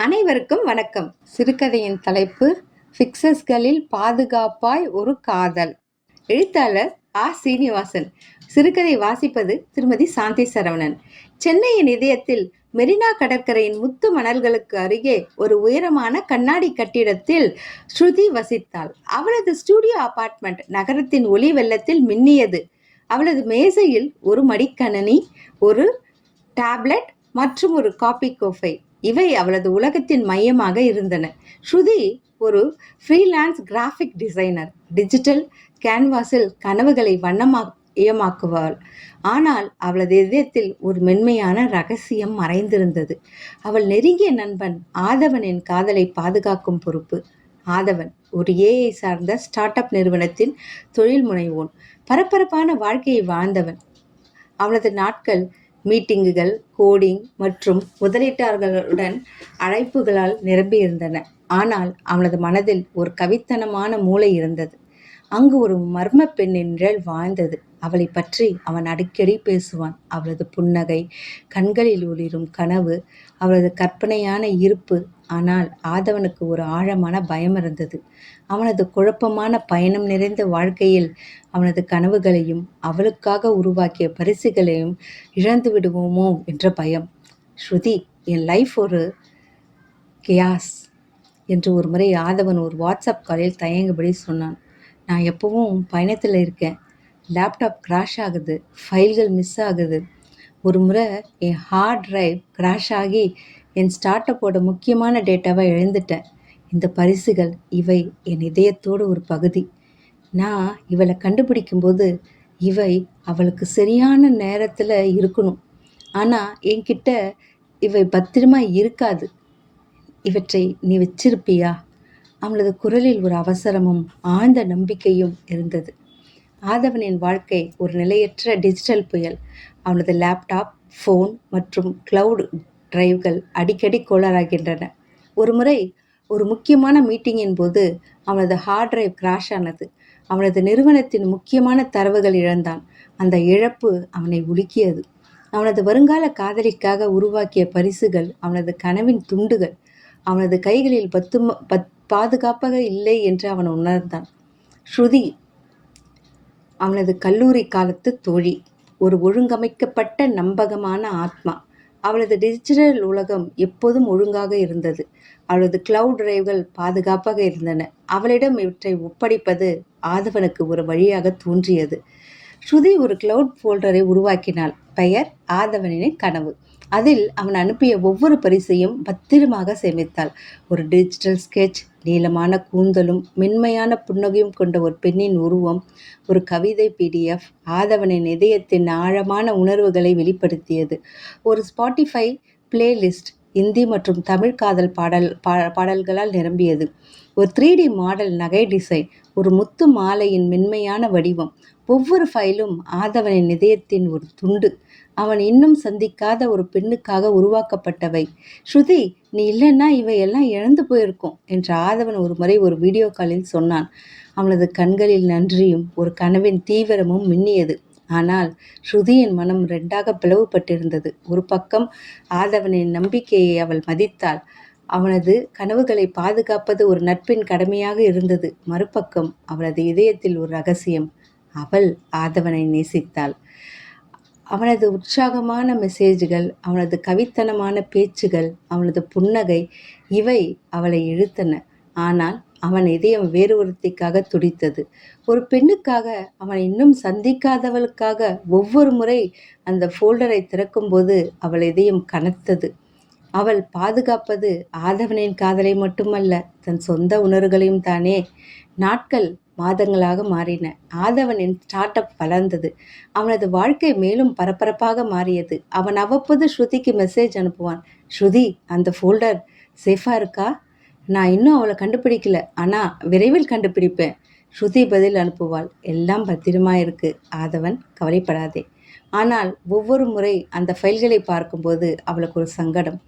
அனைவருக்கும் வணக்கம். சிறுகதையின் தலைப்பு ஃபிக்சஸ்களில் பாதுகாப்பாய் ஒரு காதல் எழுத்தாளர் ஆ. சீனிவாசன். சிறுகதை வாசிப்பது திருமதி சாந்தி சரவணன். சென்னையின் இதயத்தில் மெரினா கடற்கரையின் முத்து மணல்களுக்கு அருகே ஒரு உயரமான கண்ணாடி கட்டிடத்தில் ஸ்ருதி வசித்தாள். அவளது ஸ்டூடியோ அபார்ட்மெண்ட் நகரத்தின் ஒளி வெள்ளத்தில் மின்னியது. அவளது மேசையில் ஒரு மடிக்கணனி ஒரு டேப்லெட் மற்றும் ஒரு காபி கோஃபை இவை அவளது உலகத்தின் மையமாக இருந்தன. ஸ்ருதி ஒரு ஃப்ரீலான்ஸ் கிராஃபிக் டிசைனர் டிஜிட்டல் கேன்வாஸில் கனவுகளை வண்ணமயமாக்குவாள் ஆனால் அவளது இதயத்தில் ஒரு மென்மையான ரகசியம் மறைந்திருந்தது. அவள் நெருங்கிய நண்பன் ஆதவனின் காதலை பாதுகாக்கும் பொறுப்பு. ஆதவன் ஒரு ஏஐ சார்ந்த ஸ்டார்ட் அப் நிறுவனத்தின் தொழில் முனைவோன். பரபரப்பான வாழ்க்கையை வாழ்ந்தவன். அவளது நாட்கள் மீட்டிங்குகள் கோடிங் மற்றும் முதலீட்டாளர்களுடன் அழைப்புகளால் நிரம்பியிருந்தன. ஆனால் அவனது மனதில் ஒரு கவித்தனமான மூளை இருந்தது. அங்கு ஒரு மர்ம பெண்ணின் நிழல் வாழ்ந்தது. அவளை பற்றி அவன் அடிக்கடி பேசுவான். அவளது புன்னகை கண்களில் ஒளிரும் கனவு அவளது கற்பனையான இருப்பு ஆனால் ஆதவனுக்கு ஒரு ஆழமான பயம் இருந்தது. அவனது குழப்பமான பயணம் நிறைந்த வாழ்க்கையில் அவனது கனவுகளையும் அவளுக்காக உருவாக்கிய பரிசுகளையும் இழந்து விடுவோமோ என்ற பயம். ஸ்ருதி என் லைஃப் ஒரு கியாஸ் என்று ஒரு முறை ஆதவன் ஒரு வாட்ஸ்அப் காலில் தயங்குபடி சொன்னான். நான் எப்பவும் பயணத்தில் இருக்கேன். லேப்டாப் கிராஷ் ஆகுது. ஃபைல்கள் மிஸ் ஆகுது. ஒரு முறை என் ஹார்ட் டிரைவ் கிராஷ் ஆகி என் ஸ்டார்ட் அப்போட முக்கியமான டேட்டாவை எழுந்துட்டேன் இந்த பரிசுகள் இவை என் இதயத்தோட ஒரு பகுதி. நான் இவளை கண்டுபிடிக்கும்போது இவை அவளுக்கு சரியான நேரத்தில் இருக்கணும். ஆனால் என்கிட்ட இவை பத்திரமா இருக்காது. இவற்றை நீ வச்சிருப்பியா? அவளது குரலில் ஒரு அவசரமும் ஆழ்ந்த நம்பிக்கையும் இருந்தது. ஆதவனின் வாழ்க்கை ஒரு நிலையற்ற டிஜிட்டல் புயல். அவனது லேப்டாப் ஃபோன் மற்றும் கிளவுட் டிரைவ்கள் அடிக்கடி கோளாறாகின்றன. ஒரு முறை ஒரு முக்கியமான மீட்டிங்கின் போது அவனது ஹார்ட் டிரைவ் கிராஷ் ஆனது. அவனது நிறுவனத்தின் முக்கியமான தரவுகள் இழந்தான். அந்த இழப்பு அவனை உலுக்கியது. அவனது வருங்கால காதலிக்காக உருவாக்கிய பரிசுகள் அவனது கனவின் துண்டுகள். அவனது கைகளில் பத்து பத் பாதுகாப்பாக இல்லை என்று அவன் உணர்ந்தான். ஸ்ருதி அவனது கல்லூரி காலத்து தோழி ஒரு ஒழுங்கமைக்கப்பட்ட நம்பகமான ஆத்மா. அவளது டிஜிட்டல் உலகம் எப்போதும் ஒழுங்காக இருந்தது. அவளது கிளவுட் டிரைவ்கள் பாதுகாப்பாக இருந்தன. அவளிடம் இவற்றை ஒப்படைப்பது ஆதவனுக்கு ஒரு வழியாக தோன்றியது. ஸ்ருதி ஒரு கிளவுட் ஃபோல்டரை உருவாக்கினாள். பெயர் ஆதவனின் கனவு. அதில் அவன் அனுப்பிய ஒவ்வொரு பரிசையும் பத்திரமாக சேமித்தாள். ஒரு டிஜிட்டல் ஸ்கெட்ச் நீளமான கூந்தலும் மென்மையான புன்னகையும் கொண்ட ஒரு பெண்ணின் உருவம் ஒரு கவிதை பிடிஎஃப் ஆதவனின் இதயத்தின் ஆழமான உணர்வுகளை வெளிப்படுத்தியது. ஒரு ஸ்பாட்டிஃபை பிளேலிஸ்ட் இந்தி மற்றும் தமிழ் காதல் பாடல் பா பாடல்களால் நிரம்பியது. ஒரு த்ரீ டி மாடல் நகை டிசைன் ஒரு முத்து மாலையின் மென்மையான வடிவம் ஒவ்வொரு ஃபைலும் ஆதவனின் இதயத்தின் ஒரு துண்டு. அவன் இன்னும் சந்திக்காத ஒரு பெண்ணுக்காக உருவாக்கப்பட்டவை. ஸ்ருதி நீ இல்லைன்னா இவையெல்லாம் இழந்து போயிருக்கும் என்று ஆதவன் ஒரு முறை ஒரு வீடியோ காலில் சொன்னான். அவனது கண்களில் நன்றியும் ஒரு கனவின் தீவிரமும் மின்னியது. ஆனால் ஸ்ருதியின் மனம் ரெண்டாக பிளவுபட்டிருந்தது. ஒரு பக்கம் ஆதவனின் நம்பிக்கையை அவள் மதித்தாள். அவனது கனவுகளை பாதுகாப்பது ஒரு நட்பின் கடமையாக இருந்தது. மறுபக்கம் அவளது இதயத்தில் ஒரு ரகசியம். அவள் ஆதவனை நேசித்தாள். அவனது உற்சாகமான மெசேஜ்கள் அவனது கவித்தனமான பேச்சுகள் அவனது புன்னகை இவை அவளை இழுத்தன. ஆனால் அவன் இதயம் வேறு ஒருத்திக்காக துடித்தது. ஒரு பெண்ணுக்காக அவன் இன்னும் சந்திக்காதவளுக்காக ஒவ்வொரு முறை அந்த ஃபோல்டரை திறக்கும்போது அவள் இதயம் கனத்தது. அவள் பாதுகாப்பது ஆதவனின் காதலை மட்டுமல்ல தன் சொந்த உணர்வுகளையும் தானே. நாட்கள் மாதங்களாக மாறின. ஆதவனின் ஸ்டார்ட் அப் வளர்ந்தது. அவனது வாழ்க்கை மேலும் பரபரப்பாக மாறியது. அவன் அவ்வப்போது ஸ்ருதிக்கு மெசேஜ் அனுப்புவான். ஸ்ருதி அந்த ஃபோல்டர் சேஃபாக இருக்கா? நான் இன்னும் அவளை கண்டுபிடிக்கல. ஆனால் விரைவில் கண்டுபிடிப்பேன். ஸ்ருதி பதில் அனுப்புவாள். எல்லாம் பத்திரமா இருக்கு. ஆதவன் கவலைப்படாதே. ஆனால் ஒவ்வொரு முறை அந்த ஃபைல்களை பார்க்கும்போது அவளுக்கு ஒரு சங்கடம்.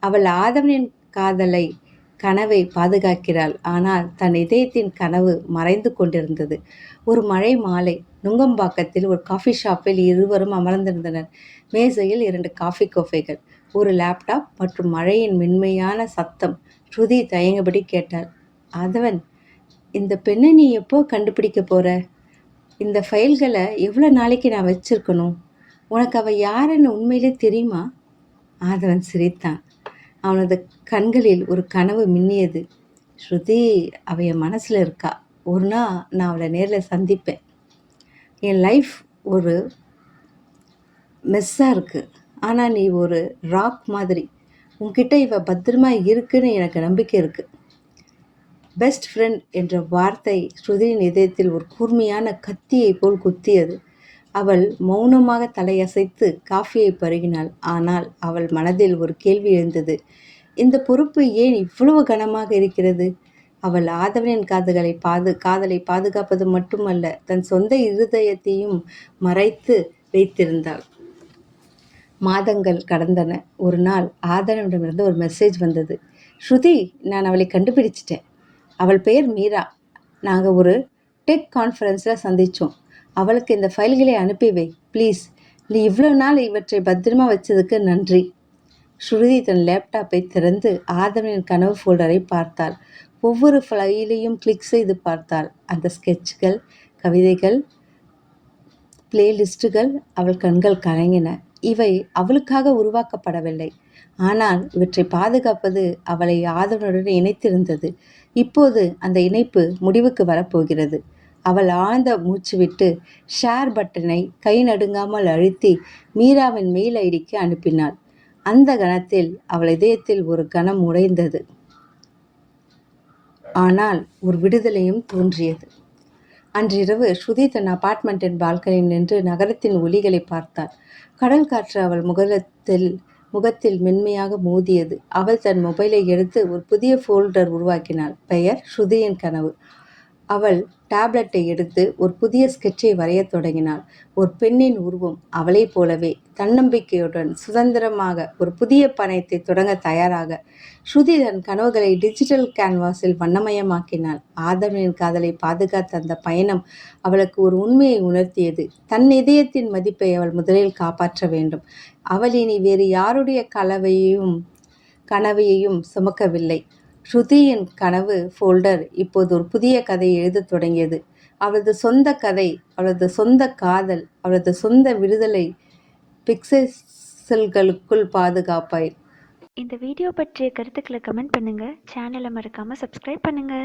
அவள் ஆதவனின் காதலை கனவை பாதுகாக்கிறாள். ஆனால் தன் இதயத்தின் கனவு மறைந்து கொண்டிருந்தது. ஒரு மழை மாலை நுங்கம்பாக்கத்தில் ஒரு காஃபி ஷாப்பில் இருவரும் அமர்ந்திருந்தனர். மேசையில் இரண்டு காஃபி கோப்பைகள் ஒரு லேப்டாப் மற்றும் மழையின் மென்மையான சத்தம். ஸ்ருதி தயங்குபடி கேட்டாள். அதவன் இந்த பெண்ணை நீ எப்போ கண்டுபிடிக்க போற? இந்த ஃபைல்களை எவ்வளோ நாளைக்கு நான் வச்சிருக்கணும்? உனக்கு அவள் யாருன்னு உண்மையிலே தெரியுமா? ஆதவன் சிரித்தான். அவனது கண்களில் ஒரு கனவு மின்னியது. ஸ்ருதி அவ என் மனசில் இருக்கா? ஒரு நாள் நான் அவளை நேரில் சந்திப்பேன். என் லைஃப் ஒரு மெஸ்ஸாக இருக்குது ஆனால் நீ ஒரு ராக் மாதிரி. உன்கிட்ட இவ பத்திரமா இருக்குன்னு எனக்கு நம்பிக்கை இருக்குது பெஸ்ட் ஃப்ரெண்ட் என்ற வார்த்தை ஸ்ருதியின் இதயத்தில் ஒரு கூர்மையான கத்தியை போல் குத்தியது. அவள் மௌனமாக தலையசைத்து காஃபியை பருகினாள். ஆனால் அவள் மனதில் ஒரு கேள்வி எழுந்தது. இந்த பொறுப்பு ஏன் இவ்வளவு கனமாக இருக்கிறது? அவள் ஆதவனின் காதுகளை பாது காதலை பாதுகாப்பது மட்டுமல்ல தன் சொந்த இருதயத்தையும் மறைத்து வைத்திருந்தாள். மாதங்கள் கடந்தன. ஒரு நாள் ஆதவனிடமிருந்து ஒரு மெசேஜ் வந்தது. ஸ்ருதி நான் அவளை கண்டுபிடிச்சிட்டேன். அவள் பெயர் மீரா. நாங்கள் ஒரு டெக் கான்ஃபரன்ஸில் சந்தித்தோம் அவளுக்கு இந்த ஃபைல்களை அனுப்பி வை ப்ளீஸ் நீ இவ்வளோ நாள் இவற்றை பத்திரமா வச்சதுக்கு நன்றி. ஸ்ருதி தன் லேப்டாப்பை திறந்து ஆதவனின் கனவு ஃபோல்டரை பார்த்தாள். ஒவ்வொரு ஃபைலையும் கிளிக் செய்து பார்த்தாள். அந்த ஸ்கெட்ச்கள் கவிதைகள் பிளேலிஸ்டுகள் அவள் கண்கள் கலங்கின. இவை அவளுக்காக உருவாக்கப்படவில்லை. ஆனால் இவற்றை பாதுகாப்பது அவளை ஆதவனுடன் இணைத்திருந்தது. இப்போது அந்த இணைப்பு முடிவுக்கு வரப்போகிறது. அவள் ஆழ்ந்த மூச்சு விட்டு ஷேர் பட்டனை கை நடுங்காமல் அழுத்தி மீராவின் மெயில் ஐடிக்கு அனுப்பினாள். அந்த கணத்தில் அவள் இதயத்தில் ஒரு கணம் உடைந்தது. ஆனால் ஒரு விடுதலையும் தோன்றியது. அன்றிரவு ஸ்ருதி தன் அபார்ட்மெண்ட்டின் பால்கனியில் நின்று நகரத்தின் ஒலிகளை பார்த்தாள். கடல் காற்று அவள் முகத்தில் முகத்தில் மென்மையாக மோதியது. அவள் தன் மொபைலை எடுத்து ஒரு புதிய ஃபோல்டர் உருவாக்கினாள். பெயர் ஸ்ருதியின் கனவு. அவள் டேப்லெட்டை எடுத்து ஒரு புதிய ஸ்கெட்சை வரையத் தொடங்கினாள். ஒரு பெண்ணின் உருவம் அவளைப் போலவே தன்னம்பிக்கையுடன் சுதந்திரமாக ஒரு புதிய பணத்தை தொடங்க தயாராக ஸ்ருதி தன் கனவுகளை டிஜிட்டல் கேன்வாஸில் வண்ணமயமாக்கினாள். ஆதவனின் காதலை பாதுகாத்த அந்த பயணம் அவளுக்கு ஒரு உண்மையை உணர்த்தியது. தன் இதயத்தின் மதிப்பை அவள் முதலில் காப்பாற்ற வேண்டும். அவள் இனி வேறு யாருடைய கலவையையும் கனவையையும் சுமக்கவில்லை. ஸ்ருதியின் கனவு ஃபோல்டர் இப்போது ஒரு புதிய கதையை எழுதத் தொடங்கியது. அவளது சொந்த கதை அவளது சொந்த காதல் அவளது சொந்த விடுதலை பிக்சல்களுக்குள் பாதுகாப்பாய். இந்த வீடியோ பற்றிய கருத்துக்களை கமெண்ட் பண்ணுங்கள் சேனலை மறக்காமல் சப்ஸ்கிரைப் பண்ணுங்கள்